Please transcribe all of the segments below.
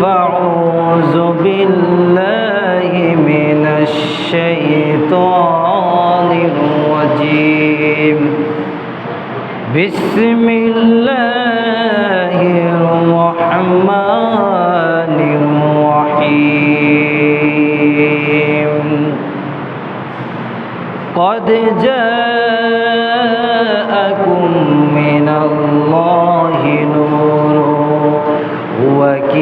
فأعوذ بالله من الشيطان الرجيم. بسم الله الرحمن الرحيم. قد جاءكم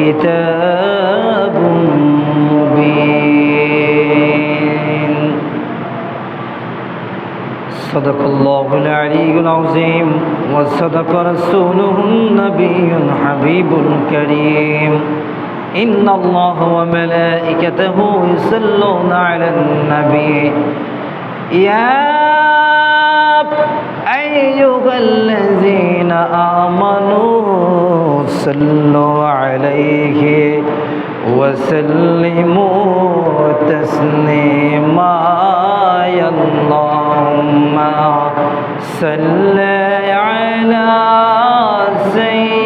وكتاب مبين صدق الله العلي العظيم وصدق رسوله النبي الحبيب الكريم إن الله وملائكته يصلون على النبي يا أيها الذين آمنوا صلوا عليه وسلموا تسليما. يا اللهم صل على سيدنا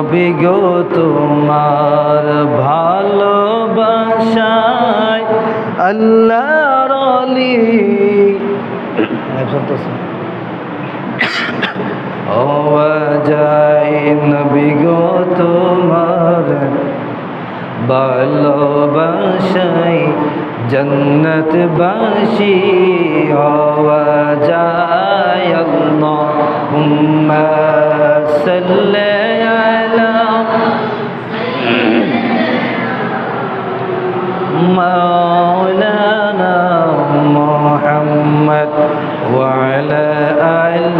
নবী গো তোমার ভালোবাসায় আল্লাহর অলি। যায় নবী গো তোমার ভালোবাসায় জন্নত বাসি হওয়া যায় আল্লাহুম্মা সাল্লি আলা مولانا محمد وعلى آل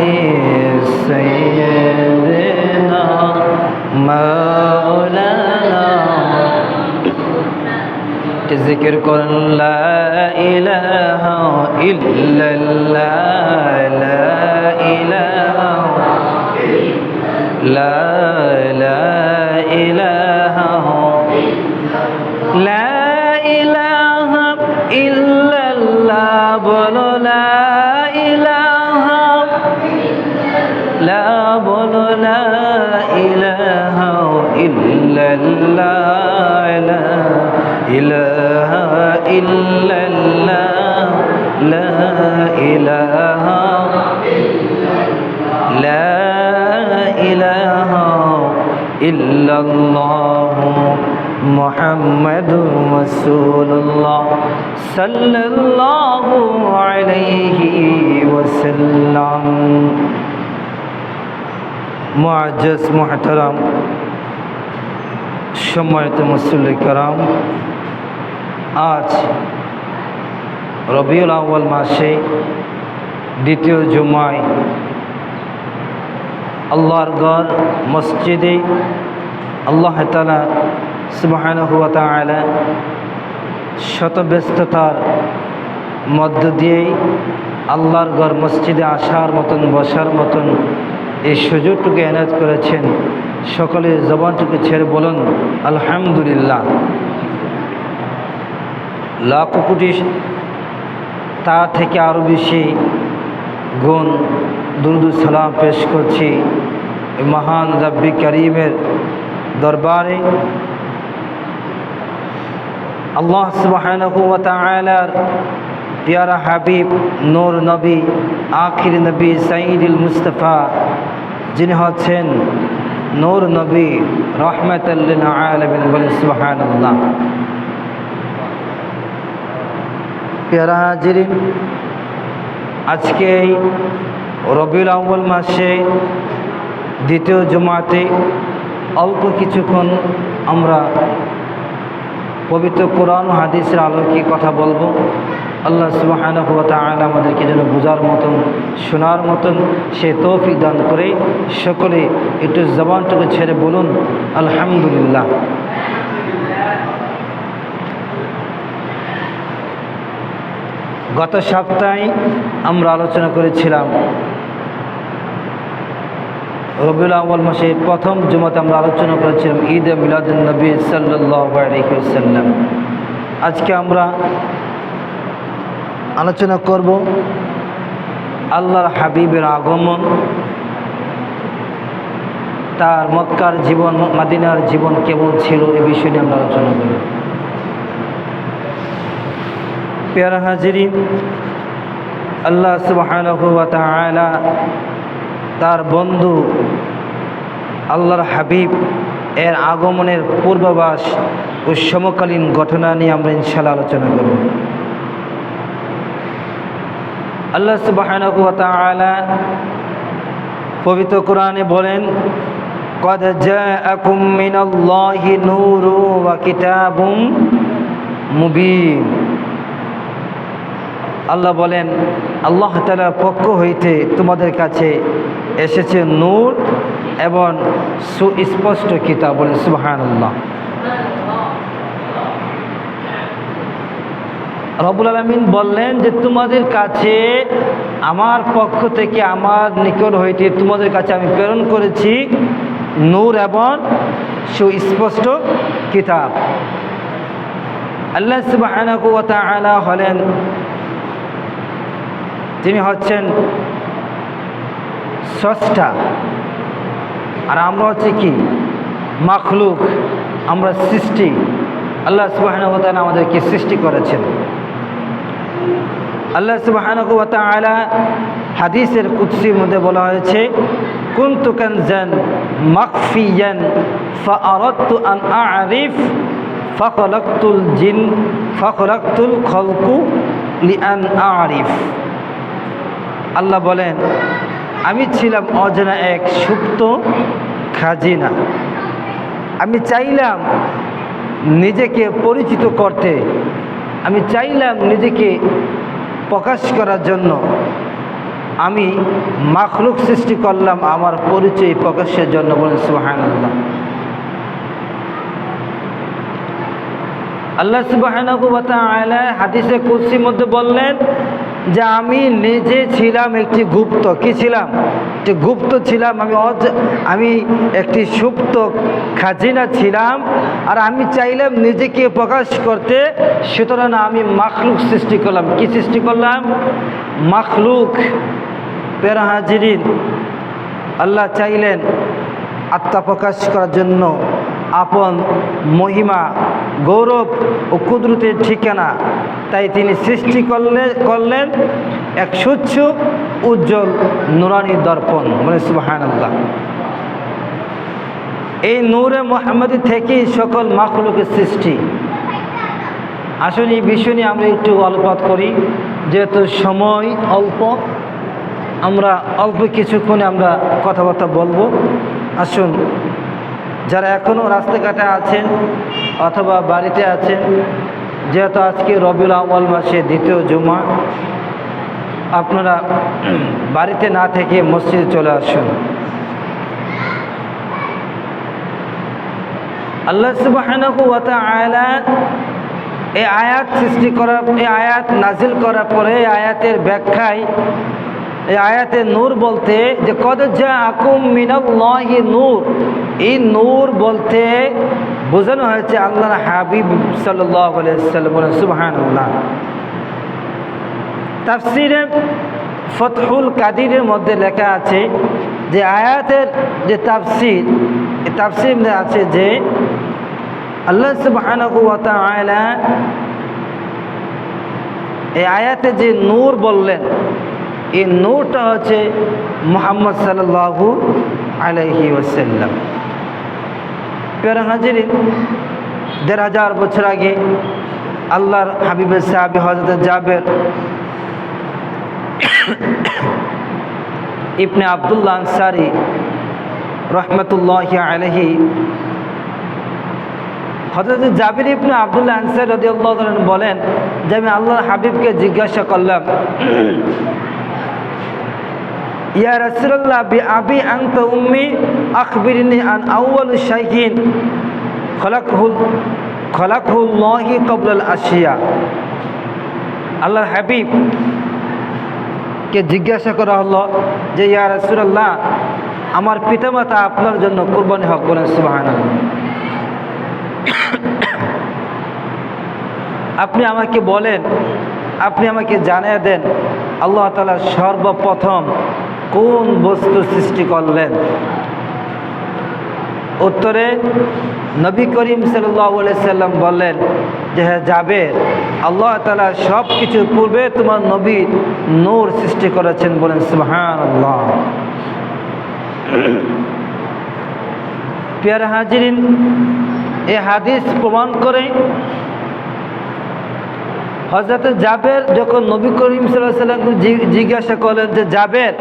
سيدنا مولانا ذكر قل لا إله إلا الله لا إله لا لا إله لا إله إلا الله বলো الله محمد رسول الله صلى الله عليه وسلم معجز محترم সম্মানিত মুসল্লি কারাম আজ রবিউল আউ্য়াল মাসে দ্বিতীয় জুমায় আল্লাহর গড় মসজিদে আল্লাহ তালা সুবাহান হুয়া তালা শত ব্যস্ততার মধ্য দিয়েই আল্লাহর গড় মসজিদে আসার মতন, বসার মতন এই সুযোগটুকু এনায়ত করেছেন। সকলে জবানটুকু ছেড়ে বলুন, আলহামদুলিল্লাহ। লাখ কোটি তা থেকে আরও বেশি গুণ দুরুদুল সালাম পেশ করছি। মহান রব্বি করিমের দরবারে আল্লাহ তাআলার পিয়ারা হাবিব, নূর নবী, আখির নবী সাইদুল মুস্তফা, যিনি হচ্ছেন নূর নবী রহমতুল্লিল আলমিন বলেন সুবহানাল্লাহ। পেয়ারা হাজিরিন, আজকে এই রবিউল আউ্বল মাসে দ্বিতীয় জমাতে অল্প কিছুক্ষণ আমরা পবিত্র কোরআন হাদিসের আলোকে কথা বলব। আল্লাহ সুবাহানবতা আমাদেরকে যেন বোঝার মতন, শোনার মতন সে তৌফিক দান করে। সকলে একটু জবানটুকু ছেড়ে বলুন, আলহামদুলিল্লাহ। গত সপ্তাহে আমরা আলোচনা করেছিলাম রবিউল আউ্ল মাসের প্রথম জুমাতে আমরা আলোচনা করেছিলাম ঈদ মিলাদুল নবী সাল্লাম আজকে আমরা আলোচনা করব আল্লাহর হাবিবের আগমন, তার মক্কার জীবন, মাদিনার জীবন কেমন ছিল এ বিষয় নিয়ে আমরা আলোচনা করব। পেয়ারা হাজিরি আল্লাহ সুবাহ তার বন্ধু আল্লাহর হাবিব এর আগমনের পূর্বাভাস ও সমকালীন ঘটনা নিয়ে আমরা ইনশাল্লাহ আলোচনা করব আল্লাহ সুবহানাহু ওয়া তাআলা পবিত্র কোরআনে বলেন قد جاءكم من الله نور وكتاب مبين আল্লাহ বলেন আল্লাহ তালার পক্ষ হইতে তোমাদের কাছে এসেছে নূর এবং সুস্পষ্ট কিতাব বলেন সুবাহান আল্লাহ রবুল আলমিন বললেন যে, তোমাদের কাছে, আমার পক্ষ থেকে আমার নিকট হইতে তোমাদের কাছে আমি প্রেরণ করেছি নূর এবং সুস্পষ্ট কিতাব। আল্লাহ সুবাহ হলেন, তিনি হচ্ছেন স্রষ্টা। আর আমরা হচ্ছে কি? মাখলুক, আমরা সৃষ্টি। আল্লাহ সুবাহানুবতাল আমাদেরকে সৃষ্টি করেছেন। আল্লাহ সুবাহানুবতালা হাদিসের কুৎসির মধ্যে বলা হয়েছে, কুন্তু কানজান মাকফিয়ান ফাআরাদতু আন আ'রিফ ফাখলাকতুল জিন, ফাখলাকতুল খলকু লিআন আ'রিফ। আল্লাহ বলেন আমি ছিলাম অজানা এক সুপ্ত খাজিনা। আমি চাইলাম নিজেকে পরিচিত করতে। আমি চাইলাম নিজেকে প্রকাশ করার জন্য। আমি মাখলুক সৃষ্টি করলাম আমার পরিচয় প্রকাশের জন্য বলেন সুহান আল্লাহ আল্লাহ সুবাহ হাদিসে কুসির মধ্যে বললেন যে আমি নিজে ছিলাম একটি গুপ্ত। কি ছিলাম? একটি গুপ্ত ছিলাম, আমি অজ, আমি একটি সুপ্ত খাজিনা ছিলাম, আর আমি চাইলাম নিজেকে প্রকাশ করতে, সুতরাং আমি মাখলুক সৃষ্টি করলাম। কি সৃষ্টি করলাম? মাখলুক পেরা হাজিরিন। আল্লাহ চাইলেন আত্মা প্রকাশ করার জন্য আপন, মহিমা, গৌরব ও কুদরতের ঠিকানা। তাই তিনি সৃষ্টি করলে, করলেন এক স্বচ্ছ, উজ্জ্বল, নুরানি দর্পণ। মানে সুবাহান এই নূরে মোহাম্মদ থেকেই সকল মাখলুকের সৃষ্টি। আসলে এই বিষয় নিয়ে আমরা একটু আলোপাত করি। যেহেতু সময় অল্প, আমরা অল্প কিছুক্ষণে আমরা কথাবার্তা বলব। আসুন যারা এখনও রাস্তাঘাটে আছেন অথবা বাড়িতে আছেন, যেহেতু আজকে রবিউল আউ্বাল মাসে দ্বিতীয় জুমা, আপনারা বাড়িতে না থেকে মসজিদে চলে আসুন। আল্লাহ আয়লা এই আয়াত সৃষ্টি করার, এই আয়াত নাজিল করার পরে এই আয়াতের ব্যাখ্যায় এই আয়াতে নূর বলতে যে, কদ যা আকুম মিনাল্লাহি নূর। এই নূর বলতে বোঝানো হয়েছে আল্লাহ হাবিব সাল্লাহ সাল্লাম সুবহান আল্লাহ তাফসিরে ফতহুল কাদিরের মধ্যে লেখা আছে যে, আয়াতের যে তাফসির, এই তাফসির আছে যে, আল্লাহ তাআলা এই আয়াতে যে নূর বললেন এই নূরটা হচ্ছে মোহাম্মদ সাল্লাহু আলহি ওসাল্লাম পেরা হাজিরিন, দেড় হাজার বছর আগে আল্লাহর হাবিবের সাহাবি হজরত জাবের ইবনে আবদুল্লাহ আনসারি রহমতুল্লাহ আলহি হজরত জাবির ইবনে আবদুল্লাহ আনসার রদি আল্লাহ বলেন যে, আমি আল্লাহর হাবিবকে জিজ্ঞাসা করলাম ইয়া রাসূলুল্লাহ বি আবি আনতা উম্মি আখবিরনি আন আউয়াল শাইখিন খলাকহুল, খলাকহুল্লাহি ক্বাবলাল আশিয়া। আল্লাহর হাবিব কে জিজ্ঞাসা করা হলো যে, ইয়া রাসূলুল্লাহ, আমার পিতামাতা আপনার জন্য কোরবানি হক বলেন, সুবহানাল্লাহ। আপনি আমাকে বলেন, আপনি আমাকে জানিয়ে দেন, আল্লাহ তালা সর্বপ্রথম কোন বস্তু সৃষ্টি করলেন? উত্তরে নবী করিম সাল্লাম বললেন যে হ্যাঁ যাবে। আল্লাহ তালা সব কিছুর পূর্বে তোমার নবী নূর সৃষ্টি করেছেন বলেন সুহান আল্লাহ পেয়ার হাজিরিন, এ হাদিস প্রমাণ করে হজরত জাবের যখন নবী করিম সাল্লাম জিজ্ঞাসা করলেন যে, জাবের,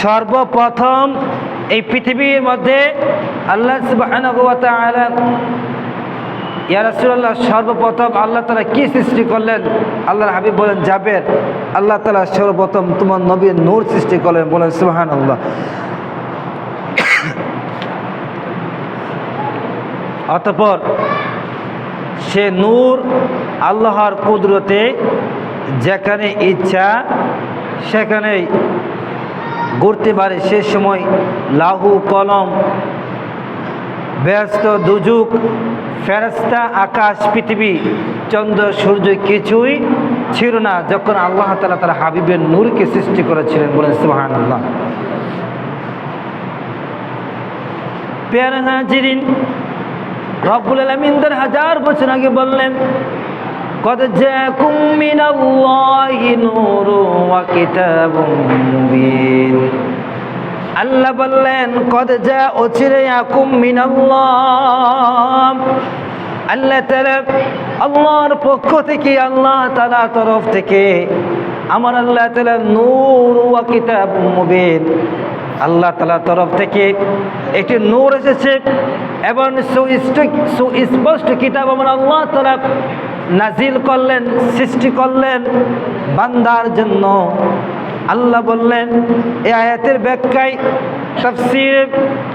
সর্বপ্রথম এই পৃথিবীর মধ্যে আল্লাহ ইয়ারসুল্লাহ সর্বপ্রথম আল্লাহ তালা কি সৃষ্টি করলেন? আল্লাহর হাবিব বলেন, জাবের, আল্লাহ তালা সর্বপ্রথম তোমার নবীর নূর সৃষ্টি করলেন। বলেন সুহান আল্লাহ অতপর সে নূর আল্লাহর কুদরতে যেখানে ইচ্ছা, সেখানে ঘুরতে পারে। সে সময় লাহু কলম, ব্যস্ত দুযুগ ফেরস্তা আকাশ, পৃথিবী, চন্দ্র, সূর্য কিছুই ছিল না যখন আল্লাহ তালা তারা হাবিবের নূরকে সৃষ্টি করেছিলেন বলেন সুহান রব্বুল আলমিন দেড় হাজার বছর আগে বললেন কত জাকুম মিনাল্লাহি নূরু ওয়া কিতাবুম মুবিন। আল্লাহ বললেন, কদ যা অচিরে আকুম মিনাল্লাহ। আল্লাহ তাআলা আল্লাহর পক্ষ থেকে, আল্লাহ তাআলা তরফ থেকে আমার আল্লাহ তাআলা নূর ওয়া কিতাবুম মুবিন আল্লাহ তালা তরফ থেকে একটি নূর এসেছে এবং সুস্পষ্ট কিতাব আমার আল্লাহ তালা নাজিল করলেন, সৃষ্টি করলেন বান্দার জন্য। আল্লাহ বললেন, এ আয়াতের ব্যাখ্যায় তফসির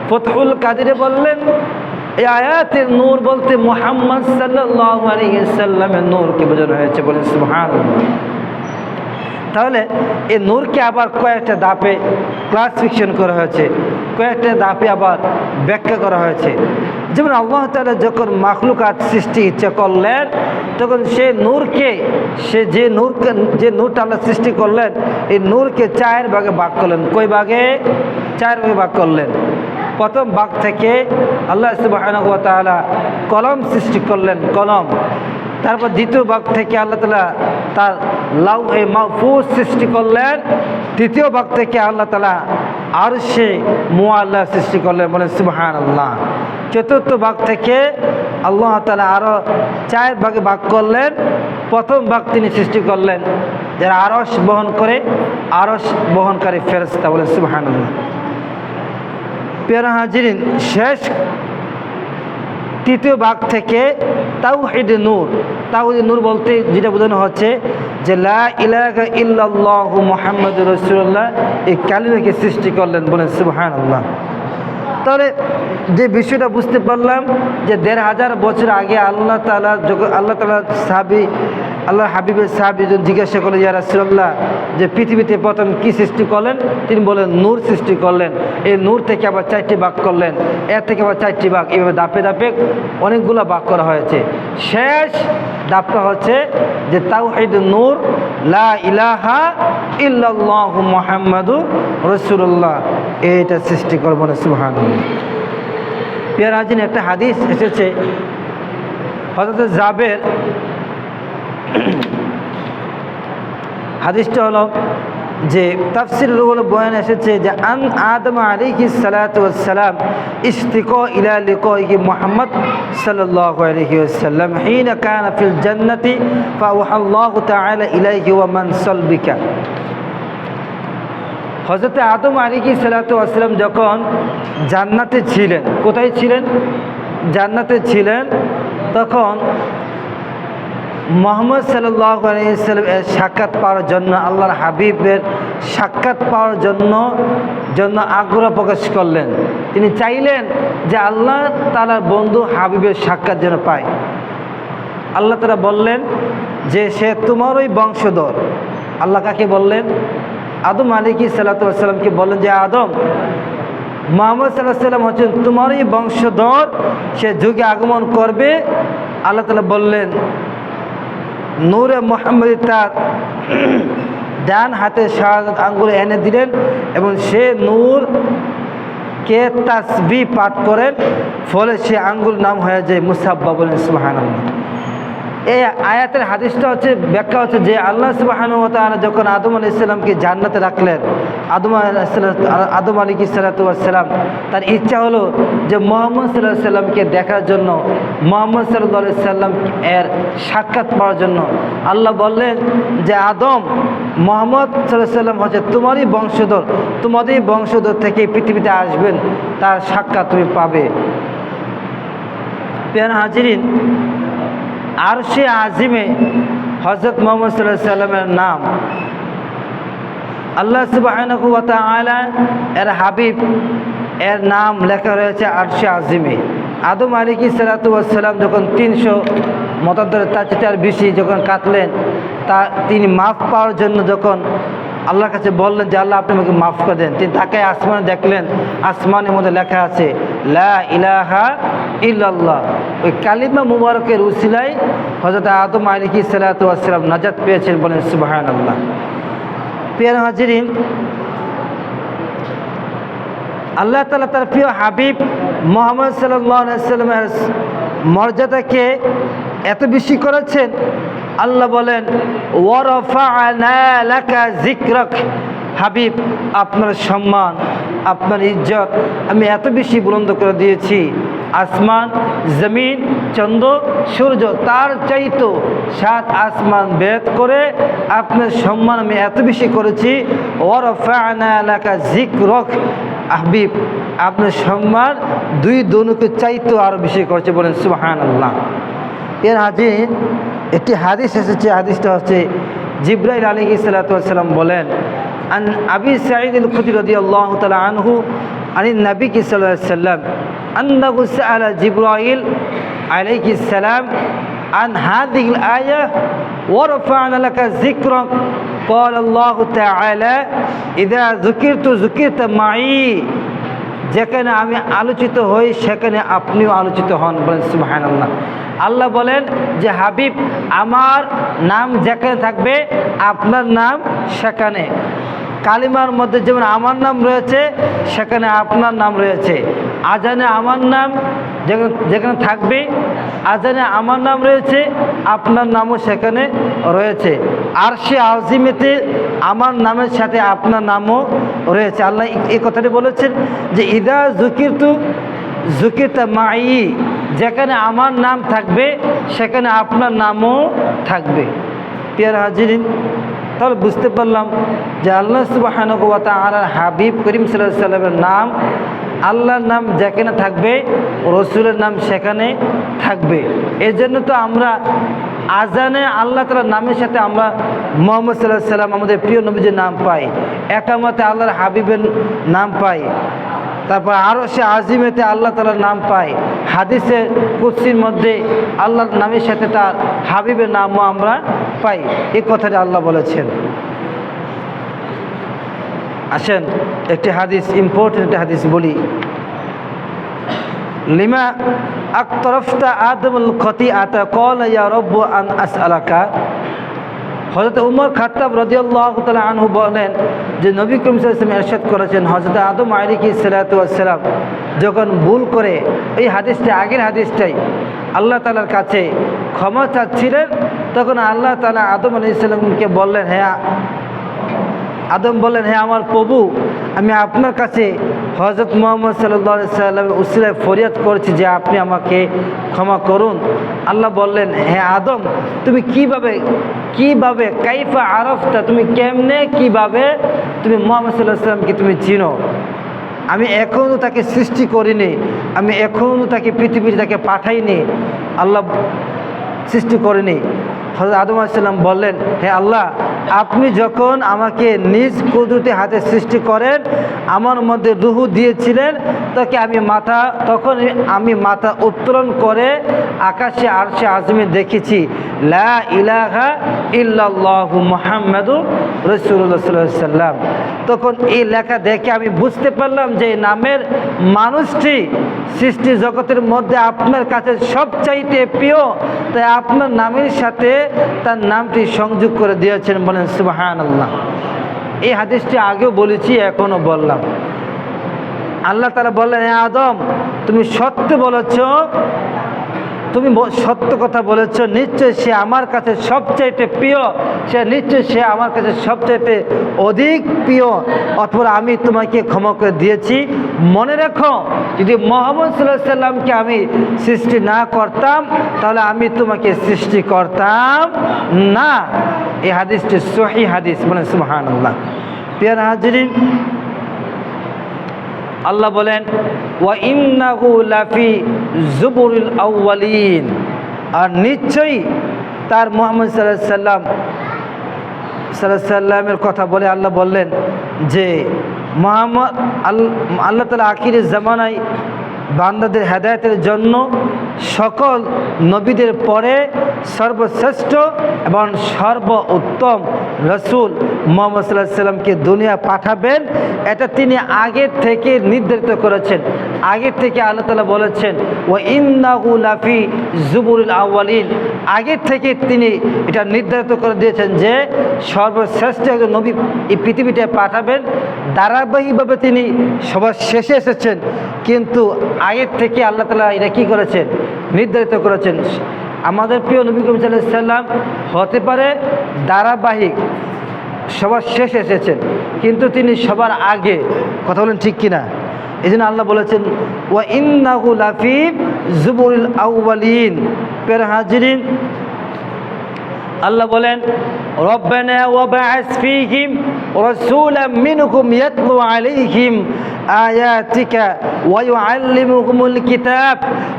ফতহুল কাদিরে বললেন এই আয়াতের নূর বলতে মোহাম্মদ সাল্লাহ আলিয়াল্লামের নূরকে বোঝানো হয়েছে বলেন সুহান তাহলে এই নূরকে আবার কয়েকটা দাপে ক্লাসিফিকেশন করা হয়েছে। কয়েকটা দাপে আবার ব্যাখ্যা করা হয়েছে। যেমন আল্লাহ তালা যখন মাখলুকাত সৃষ্টি ইচ্ছা করলেন, তখন সে নূরকে, সে যে নূরকে, যে নূরটা আল্লাহ সৃষ্টি করলেন, এই নূরকে চায়ের ভাগে ভাগ করলেন। কই ভাগে? চার ভাগে ভাগ করলেন। প্রথম ভাগ থেকে আল্লাহ সুবাহ কলম সৃষ্টি করলেন, কলম। তারপর দ্বিতীয় ভাগ থেকে আল্লাহ তালা তার লাউ এ মাহফুজ সৃষ্টি করলেন। তৃতীয় ভাগ থেকে আল্লাহ তালা আর সে আল্লাহ সৃষ্টি করলেন বলে সুবহান আল্লাহ চতুর্থ ভাগ থেকে আল্লাহ তালা আরও চার ভাগে ভাগ করলেন। প্রথম ভাগ তিনি সৃষ্টি করলেন। যারা আরস বহন করে আরস বহনকারী ফেরস্তা বলে সুবহান আল্লাহ পেয়ারা হাজিরিন, শেষ তৃতীয় ভাগ থেকে তাওহিদ নূর। তাওহিদ নূর বলতে যেটা বোঝানো হচ্ছে যে লা রাসূলুল্লাহ এই কালিমাকে সৃষ্টি করলেন বলেন সুবহানাল্লাহ। তাহলে যে বিষয়টা বুঝতে পারলাম যে দেড় হাজার বছর আগে আল্লাহ তালা আল্লাহ তালা সাহাবি আল্লাহ হাবিবের সাহাবি যখন জিজ্ঞাসা করলেন ইয়া রাসুল্লাহ যে পৃথিবীতে প্রথম কি সৃষ্টি করলেন? তিনি বলেন নূর সৃষ্টি করলেন। এই নূর থেকে আবার চারটি বাক করলেন। এর থেকে আবার চারটি বাক, এভাবে দাপে দাপে অনেকগুলো বাক করা হয়েছে। শেষ দাপটা হচ্ছে যে তাওহিদ নূর, লা ইলাহা ইল্লাল্লাহু মুহাম্মাদু রসুল্লাহ এইটা সৃষ্টি করব না সুহান পেয়ারাজিন একটা হাদিস এসেছে। হজরত জাবের হাদিসটা হলো যে তাফসির হলো বয়ান এসেছে যে, আন আদম আলিহি সালাতাম ইস্তিক ইলা মোহাম্মদ ওয়াসাল্লাম হিন আদম আলিকি সালাতাম যখন জান্নাতে ছিলেন, কোথায় ছিলেন? জান্নাতে ছিলেন তখন মোহাম্মদ সাল্লাহ সাক্ষাৎ পাওয়ার জন্য আল্লাহর হাবিবের সাক্ষাৎ পাওয়ার জন্য জন্য আগ্রহ প্রকাশ করলেন। তিনি চাইলেন যে আল্লাহ তালার বন্ধু হাবিবের সাক্ষাৎ যেন পায়। আল্লাহ তারা বললেন যে সে তোমারই বংশধর। আল্লাহ কাকে বললেন? আদম আলিকি সাল্লাতামকে বললেন যে, আদম, মোহাম্মদ সাল্লাহ সাল্লাম হচ্ছেন তোমারই বংশধর, সে যুগে আগমন করবে। আল্লাহ তালা বললেন নূরে মোহাম্মদ তার ডান হাতে শাহাদ আঙ্গুলে এনে দিলেন এবং সে নূর কে তাসবি পাঠ করেন, ফলে সে আঙ্গুল নাম হয়ে যায় মুসাব্বা বলেন সুবাহান এই আয়াতের হাদিসটা হচ্ছে, ব্যাখ্যা হচ্ছে যে আল্লাহ সুবাহান যখন আদম আলি ইসলামকে জান্নাতে রাখলেন, আদম আদম আলী সাল্লাতাম তার ইচ্ছা হলো যে মোহাম্মদ সাল্লাহ সাল্লামকে দেখার জন্য, মোহাম্মদ সাল্লাহ সাল্লাম এর সাক্ষাৎ পাওয়ার জন্য। আল্লাহ বললেন যে, আদম, মোহাম্মদ সাল্লাহ সাল্লাম হচ্ছে তোমারই বংশধর তোমাদেরই বংশধর থেকে পৃথিবীতে আসবেন, তার সাক্ষাৎ তুমি পাবে। পেন হাজিরিন আর সে আজিমে হজরত মোহাম্মদ সাল্লাহ সাল্লামের নাম। আল্লাহ সুবাহ এর হাবিব, এর নাম লেখা রয়েছে আরশে আজিমে। আদম আলিকি সালাতাম যখন তিনশো মতান্তরে তার বেশি যখন কাটলেন তা তিনি মাফ পাওয়ার জন্য যখন আল্লাহর কাছে বললেন যে আল্লাহ আপনি আমাকে মাফ করে দেন। তিনি তাকে আসমানে দেখলেন, আসমানের মধ্যে লেখা আছে, লা ইলাহা ইল্লাল্লাহ। ওই কালিমা মুবারকের উসিলাই হজরত আদম আলিকি সালাতাম নাজাত পেয়েছেন বলেন সুবাহান আল্লাহ প্রিয় হাজিরিন, আল্লাহ তালা তার প্রিয় হাবিব মোহাম্মদ সাল্লামের মর্যাদাকে এত বেশি করেছেন আল্লাহ বলেন হাবিব, আপনার সম্মান, আপনার ইজ্জত আমি এত বেশি বুলন্দ করে দিয়েছি। আসমান, জমিন, চন্দ্র, সূর্য, তার চাইতো সাত আসমান বেদ করে আপনার সম্মান আমি এত বেশি করেছি। ওর এলাকা জিক্রক হাবিব, আপনার সম্মান দুই দনুকে চাইতো আরও বেশি করেছে বলেন সুবাহান আল্লাহ এর হাজির একটি হাদিস এসেছে হাদিসটা হচ্ছে জিব্রাইল আলী সাল্লাম বলেন আন আবি সাঈদ আল খুদি রদি আল্লাহ তালা আনহু আনি নবী কি সাল্লাম আন্নাহু সাআলা জিব্রাইল আলাইহি সালাম عن هذه الآية ورفعنا لك ذكرك قال الله تعالى إذا ذكرت ذكرت معي যেখানে আমি আলোচিত হই সেখানে আপনিও আলোচিত হন বলেন সুবাহান আল্লাহ বলেন যে, হাবিব, আমার নাম যেখানে থাকবে, আপনার নাম সেখানে। কালিমার মধ্যে যেমন আমার নাম রয়েছে, সেখানে আপনার নাম রয়েছে। আজানে আমার নাম যেখানে থাকবে, আজানে আমার নাম রয়েছে, আপনার নামও সেখানে রয়েছে। আর সে আজিমেতে আমার নামের সাথে আপনার নামও রয়েছে। আল্লাহ এই কথাটি বলেছেন যে, ইদা জুকিরতু জুকিরতা মাই যেখানে আমার নাম থাকবে, সেখানে আপনার নামও থাকবে। পিয়ার হাজিরিন, তাহলে বুঝতে পারলাম যে আল্লাহ সুবাহানুকতা আর হাবিব করিম সাল্লাহ সাল্লামের নাম, আল্লাহর নাম যেখানে থাকবে, রসুলের নাম সেখানে থাকবে। এই জন্য তো আমরা আজানে আল্লাহ তালার নামের সাথে আমরা মোহাম্মদ সাল্লাহ সাল্লাম আমাদের প্রিয় নবীজের নাম পাই। একামতে আল্লাহর হাবিবের নাম পাই। তারপর আরও সে আজিমেতে আল্লাহ তালার নাম পায়। হাদিসের কুৎসির মধ্যে আল্লাহর নামের সাথে তার হাবিবের নামও আমরা পাই। এই কথাটি আল্লাহ বলেছেন। আসেন, একটি হাদিস ইম্পর্টেন্ট একটি হাদিস বলি। লিমা আক্তরফতা আদমুল ক্ষতি আতা কল ইয়া রব্ব আন আস আলাকা হজরত উমর খাত্তাব রদিয়াল্লাহ আনহু বলেন যে নবী করিম সাল্লাম এরশাদ করেছেন হজরত আদম আলিকি সালাতাম যখন ভুল করে এই হাদিসটা, আগের হাদিসটাই আল্লাহ তালার কাছে ক্ষমা চাচ্ছিলেন, তখন আল্লাহ তালা আদম আলি ইসলামকে বললেন হ্যাঁ আদম বললেন হ্যাঁ আমার প্রভু, আমি আপনার কাছে হজরত মোহাম্মদ সাল্লা সাল্লামের উসিলায় ফরিয়াদ করছি যে আপনি আমাকে ক্ষমা করুন। আল্লাহ বললেন হ্যাঁ আদম, তুমি কীভাবে কীভাবে, কাইফা আরফটা তুমি কেমনে, কীভাবে তুমি মোহাম্মদ সাল্লাহ সাল্লামকে তুমি চিনো? আমি এখনও তাকে সৃষ্টি করিনি, আমি এখনও তাকে পৃথিবীতে তাকে পাঠাইনি, আল্লাহ সৃষ্টি করেনি। হজরত আদম আলাইসাল্লাম বললেন, হে আল্লাহ আপনি যখন আমাকে নিজ কুদরতি হাতে সৃষ্টি করেন, আমার মধ্যে রুহু দিয়েছিলেন, তাকে আমি মাথা, তখন আমি মাথা উত্তোলন করে আকাশে, আরশে, আজমে দেখেছি, লা ইলাহা ইল্লাল্লাহু মুহাম্মাদু রাসূলুল্লাহ তখন এই লেখা দেখে আমি বুঝতে পারলাম যে নামের মানুষটি সৃষ্টি জগতের মধ্যে আপনার কাছে সবচাইতে প্রিয়, তাই আপনার নামের সাথে তার নামটি সংযোগ করে দিয়েছেন বলেন সুবাহান আল্লাহ এই হাদিসটি আগেও বলেছি, এখনও বললাম। আল্লাহ তারা বললেন "হে আদম, তুমি সত্য বলেছ তুমি সত্য কথা বলেছ নিশ্চয় সে আমার কাছে সবচাইতে প্রিয়, সে নিশ্চয় সে আমার কাছে সবচাইতে অধিক প্রিয় অথবা আমি তোমাকে ক্ষমা করে দিয়েছি। মনে রেখো, যদি মোহাম্মদ সাল্লাহ সাল্লামকে আমি সৃষ্টি না করতাম, তাহলে আমি তোমাকে সৃষ্টি করতাম না। এই হাদিসটি সহি হাদিস মানে সুহান আল্লাহ পিয়ার হাজরিন আল্লাহ বলেন, ওয়া আর নিশ্চয়ই তার মোহাম্মদ সাল্লাহ সাল্লাম সাল্লাহ সাল্লামের কথা বলে আল্লাহ বললেন যে, মোহাম্মদ আল- আল্লাহ তালা আখিরের জামানায় বান্দাদের হেদায়তের জন্য সকল নবীদের পরে সর্বশ্রেষ্ঠ এবং সর্ব উত্তম রসুল মোহাম্মদ সাল্লাহ সাল্লামকে দুনিয়া পাঠাবেন, এটা তিনি আগের থেকে নির্ধারিত করেছেন। আগের থেকে আল্লাহ তালা বলেছেন ও ইন্নাহুল আফি জুবুরুল আউয়ালিন। আগের থেকে তিনি এটা নির্ধারিত করে দিয়েছেন যে, সর্বশ্রেষ্ঠ একজন নবী এই পৃথিবীতে পাঠাবেন। ধারাবাহিকভাবে তিনি সবার শেষে এসেছেন। কিন্তু আগের থেকে আল্লাহ তালা এটা কী করেছেন? নির্ধারিত করেছেন। আমাদের প্রিয় নবী কবি সাল্লাম হতে পারে ধারাবাহিক সবার শেষে এসেছেন। কিন্তু তিনি সবার আগে, কথা বলেন ঠিক কিনা? এই জন্য আল্লাহ বলেছেন, ওয়া ইন্নাহুল আফিব জুবুরুল আউয়ালিন পের হাজিরিন, আল্লাহ বলেন, রব্বানা ওয়াবা'আস ফীহিম রাসূলাম মিনহুম ইয়াতলু আলাইহিম আয়াতিকা ওয়া ইউআল্লিমুহুমুল কিতাব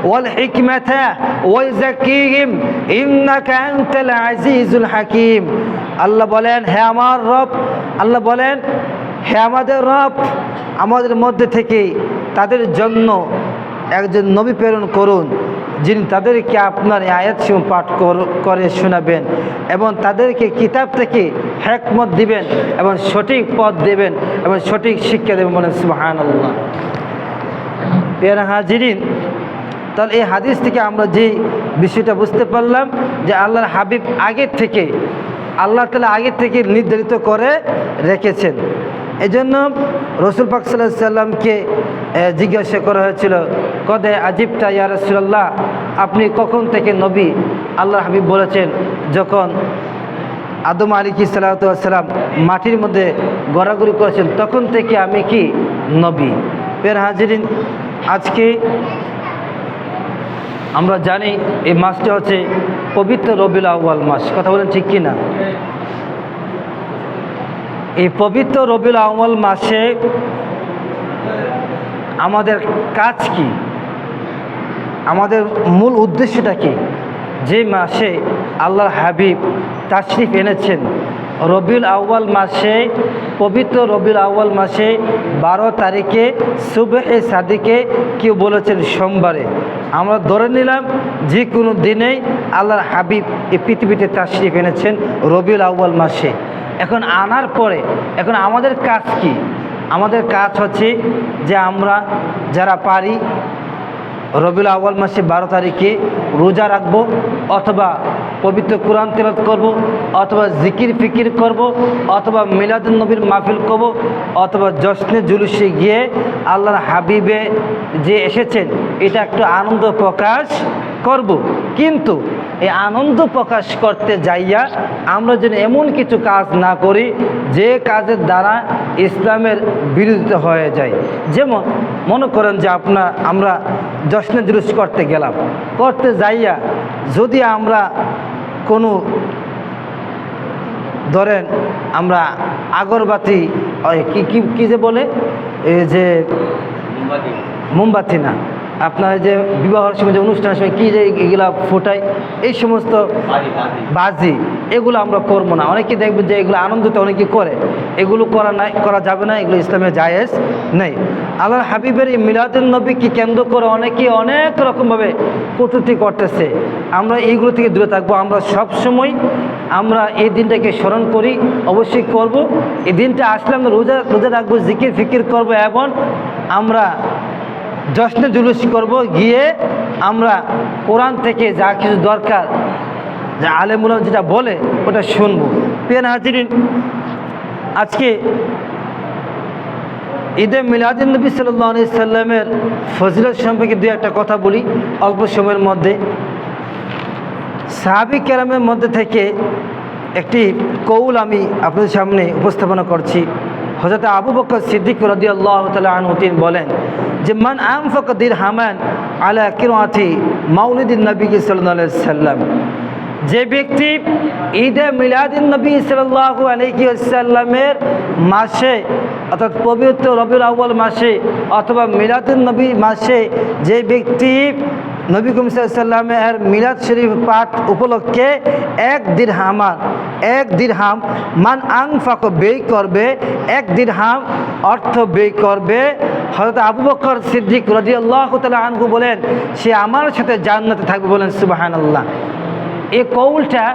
ওয়াল হিকমাতা ওয়া ইউযাক্কিহিম ইন্নাকা আনতাল আজিজুল হাকীম। আল্লাহ বলেন, হে আমার রব, আল্লাহ বলেন হে আমাদের রব, আমাদের মধ্যে থেকে তাদের জন্য একজন নবী প্রেরণ করুন, যিনি তাদেরকে আপনার আয়াত পাঠ কর- শোনাবেন এবং তাদেরকে কিতাব থেকে হ্যাকমত দিবেন এবং সঠিক পথ দেবেন এবং সঠিক শিক্ষা দেবেন বলেন সুহান আল্লাহ হাজিরিন, তাহলে এই হাদিস থেকে আমরা যে বিষয়টা বুঝতে পারলাম যে আল্লাহর হাবিব আগের থেকে, আল্লাহ তালা আগের থেকে নির্ধারিত করে রেখেছেন। এই জন্য রসুল পাক সাল্লাহ সাল্লামকে জিজ্ঞাসা করা হয়েছিল, কদে আজিবটা ইয়া রসুল্লাহ আপনি কখন থেকে নবী? আল্লাহ হাবিব বলেছেন, যখন আদম আলী কি মাটির মধ্যে গড়াগড়ি করেছেন, তখন থেকে আমি কি নবী? পের হাজিরিন, আজকে আমরা জানি এই মাসটা হচ্ছে পবিত্র রবিউল আউ্বাল মাস। কথা বলেন ঠিক কি না এই পবিত্র রবিউল আউ্বাল মাসে আমাদের কাজ কি? আমাদের মূল উদ্দেশ্যটা কি? যে মাসে আল্লাহর হাবিব তাশরিফ এনেছেন, রবিউল আউ্বাল মাসে, পবিত্র রবিউল আউ্বাল মাসে বারো তারিখে সুবেহে সাদিকে কেউ বলেছেন সোমবারে। আমরা ধরে নিলাম যে কোনো দিনেই আল্লাহর হাবিব এই পৃথিবীতে তাশরিফ এনেছেন রবিউল আউ্বাল মাসে। এখন আনার পরে, এখন আমাদের কাজ কি? আমাদের কাজ হচ্ছে যে আমরা যারা পারি, রবিউল আউ্বাল মাসে বারো তারিখে রোজা রাখব, অথবা পবিত্র কোরআন তেলত করব, অথবা জিকির ফিকির করব, অথবা মিলাদুল নবীর মাহফিল করব, অথবা জশ্নে জুলুসে গিয়ে আল্লাহর হাবিবে যে এসেছেন, এটা একটু আনন্দ প্রকাশ করব। কিন্তু এই আনন্দ প্রকাশ করতে যাইয়া আমরা যেন এমন কিছু কাজ না করি যে কাজের দ্বারা ইসলামের বিরোধিতা হয়ে যায়। যেমন মনে করেন যে আপনার আমরা জশ্নে জুলুস করতে গেলাম। করতে যাইয়া যদি আমরা কোনো ধরেন আমরা আগরবাতি কি কি কী যে বলে? এই যে মোমবাতি না। আপনার যে বিবাহের সময় যে অনুষ্ঠানের সময় কী যে এগুলা ফোটায় এই সমস্ত বাজি এগুলো আমরা করব না। অনেকে দেখবেন যে এগুলো আনন্দতে অনেকে করে। এগুলো করা নাই করা যাবে না এগুলো ইসলামে জায়েজ নেই। আল্লাহ হাবিবের এই মিলাদুল নবীকে কেন্দ্র করে অনেকে অনেক রকমভাবে কটূতি করতেছে। আমরা এইগুলো থেকে দূরে থাকব। আমরা সব সময় আমরা এই দিনটাকে স্মরণ করি অবশ্যই করব। এই দিনটা আসলে আমরা রোজা রোজা রাখব জিকির ফিকির করব এবং আমরা জশ্নে জুলুস করব, গিয়ে আমরা কোরআন থেকে যা কিছু দরকার, যা আলেমুল যেটা বলে, ওটা শুনব। পেন হাজিরিন আজকে ঈদে মিলাদিন নবী সাল্লাহ আলি সাল্লামের ফজিলত সম্পর্কে দু একটা কথা বলি, অল্প সময়ের মধ্যে। সাহাবি কেরামের মধ্যে থেকে একটি কৌল আমি আপনাদের সামনে উপস্থাপনা করছি। হজরত আবু বকর সিদ্দিক রদি আল্লাহ তালা আনহুদ্দিন বলেন যে মান আম ফকদির হামান আলা কিরাথি মাউলিদিন নবী সাল্লাম। যে ব্যক্তি ঈদে মিলাদিন নবী সাল্লাহু আলহি আসাল্লামের মাসে, অর্থাৎ পবিত্র রবিউল আউ্বাল মাসে অথবা মিলাদুল নবী মাসে যে ব্যক্তি নবী কমিসাল্লামের মিলাদ শরীফ পাঠ উপলক্ষে এক দিরহামান, এক দিরহাম মান আং ফাঁক ব্যয় করবে, এক দিরহাম অর্থ ব্যয় করবে হয়তো আবু বকর সিদ্দিক রদি আল্লাহ আনহু বলেন, সে আমার সাথে জান্নাতে থাকবে। বলেন সুবাহান আল্লাহ এ কৌলটা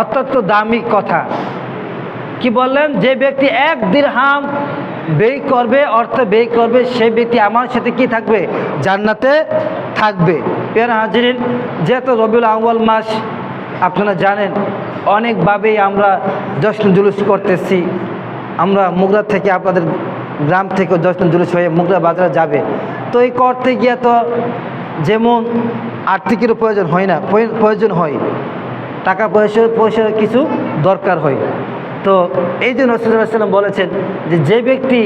অত্যন্ত দামি কথা। কি বললেন? যে ব্যক্তি এক দিরহাম ব্যয় করবে, অর্থ ব্যয় করবে, সে ব্যক্তি আমার সাথে কি থাকবে? জান্নাতে থাকবে। পেয়ার হাজিরিন, যেহেতু রবিউল আউ্বাল মাস, আপনারা জানেন, অনেকভাবেই আমরা জশ্ন জুলুস করতেছি। আমরা মুগরা থেকে আপনাদের গ্রাম থেকে জশ্ন জুলুস হয়ে মুগরা বাজারে যাবে। তো এই করতে গিয়ে তো যেমন আর্থিকেরও প্রয়োজন হয় না প্রয়োজন হয়। টাকা পয়সা, পয়সার কিছু দরকার হয়। তো এই জন্য রসুল্লাহাম বলেছেন যে যে ব্যক্তি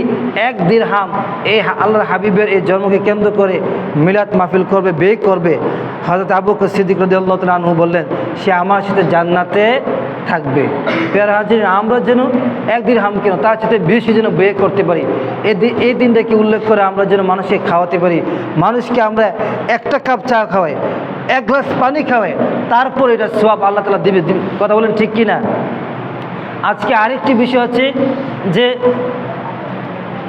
এক দিরহাম এই আল্লাহর হাবিবের এই জন্মকে কেন্দ্র করে মিলাদ মাহফিল করবে, ব্যয় করবে হজরত আবু সিদ্দিক রদি আল্লাহ আনহু বললেন, সে আমার সাথে জান্নাতে থাকবে। পেয়ার হাজির, আমরা যেন এক দিরহাম কেন? তার সাথে বেশি যেন ব্যয় করতে পারি। এই দিনটাকে উল্লেখ করে আমরা যেন মানুষকে খাওয়াতে পারি? মানুষকে আমরা একটা কাপ চা খাওয়াই, এক গ্লাস পানি খাওয়াই, তারপর এটা সোয়াব আল্লাহ তালা দিবে। কথা বলেন ঠিক কি না আজকে আরেকটি বিষয় হচ্ছে যে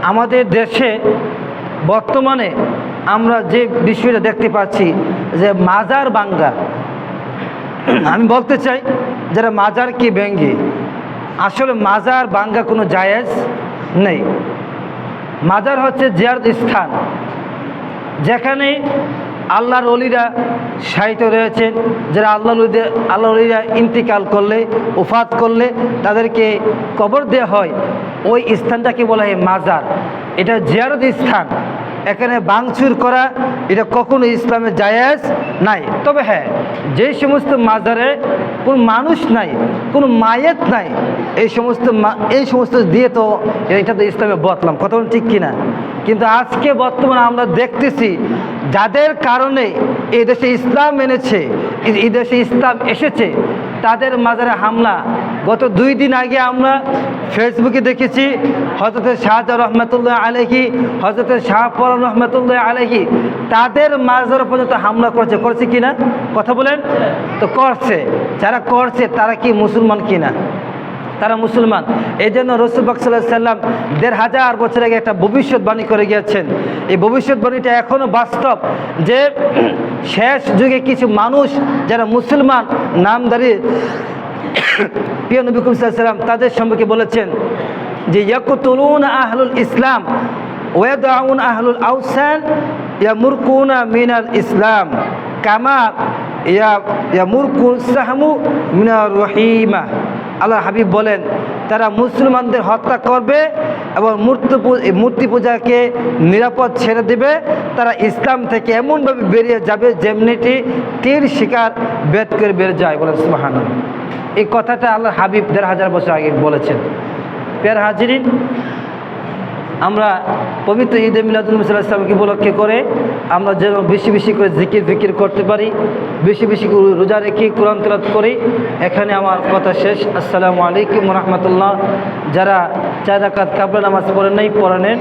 আমাদের দেশে বর্তমানে আমরা যে বিষয়টা দেখতে পাচ্ছি যে মাজার বাঙ্গা। আমি বলতে চাই, যারা মাজার কি ভেঙ্গে আসলে মাজার বাঙ্গা কোনো জায়েজ নেই। মাজার হচ্ছে জিয়ারত স্থান, যেখানে আল্লাহর অলিরা সাহিত্য রয়েছেন, যারা আল্লাহ আল্লাহ অলিরা ইন্তিকাল করলে, উফাত করলে তাদেরকে কবর দেওয়া হয়। ওই স্থানটাকে বলা হয় মাজার। এটা জিয়ারত স্থান। এখানে বাংচুর করা এটা কখনো ইসলামে জায়েজ নাই। তবে হ্যাঁ যে সমস্ত মাজারে কোনো মানুষ নাই, কোনো মায়েত নাই, এই সমস্ত এই সমস্ত দিয়ে তো এটা তো ইসলামে বদলাম। কথা ঠিক কিনা? কিন্তু আজকে বর্তমানে আমরা দেখতেছি, যাদের কারণে এই দেশে ইসলাম এনেছে এই দেশে ইসলাম এসেছে, তাদের মাজারে হামলা গত দুই দিন আগে আমরা ফেসবুকে দেখেছি হজরত শাহজাহ রহমতুল্লাহ আলহি হজরত শাহপরান রহমতুল্লাহ আলহি তাদের মাজার পর্যন্ত হামলা করছে। করেছে কিনা? কথা বলেন। তো করছে। যারা করছে, তারা কি মুসলমান কিনা? তারা মুসলমান। এই জন্য রসুলবাক সাল্লাহ সাল্লাম দেড় হাজার বছর আগে একটা ভবিষ্যৎবাণী করে গিয়েছেন। এই ভবিষ্যৎবাণীটা এখনও বাস্তব যে শেষ যুগে কিছু মানুষ, যারা মুসলমান, নামদারি প্রিয় নবী করিম সাল্লাল্লাহু আলাইহি সাল্লাম তাদের সম্পর্কে বলেছেন যে, ইয়াকুতুলুন আহলুল ইসলাম ওয়াদাউন আহলুল আউসান ইয়ামুরকুনা মিনাল ইসলাম, কামা ইয়া ইয়ামুরকু সাহমু মিনার রহিমা। আল্লাহ হাবিব বলেন, তারা মুসলমানদের হত্যা করবে এবং মূর্তি মূর্তি পূজাকে নিরাপদ ছেড়ে দেবে। তারা ইসলাম থেকে এমনভাবে বেরিয়ে যাবে যেমনিটি তীর শিকার বেদ করে বেরিয়ে যায় বলেন সুবাহান এই কথাটা আল্লাহ হাবিব দেড় হাজার বছর আগে বলেছেন। পের হাজিরিন আমরা পবিত্র ঈদে মিলাদুল ইসলামকে উপলক্ষে করে আমরা যেন বেশি বেশি করে জিকির ফিকির করতে পারি, বেশি বেশি করে রোজা রেখে কোরআন তেলাত করি। এখানে আমার কথা শেষ। আসসালামু আলাইকুম রহমতুল্লাহ। যারা চার রাকাত কাবলা নামাজ পড়েন নাই, পড়ে নেন।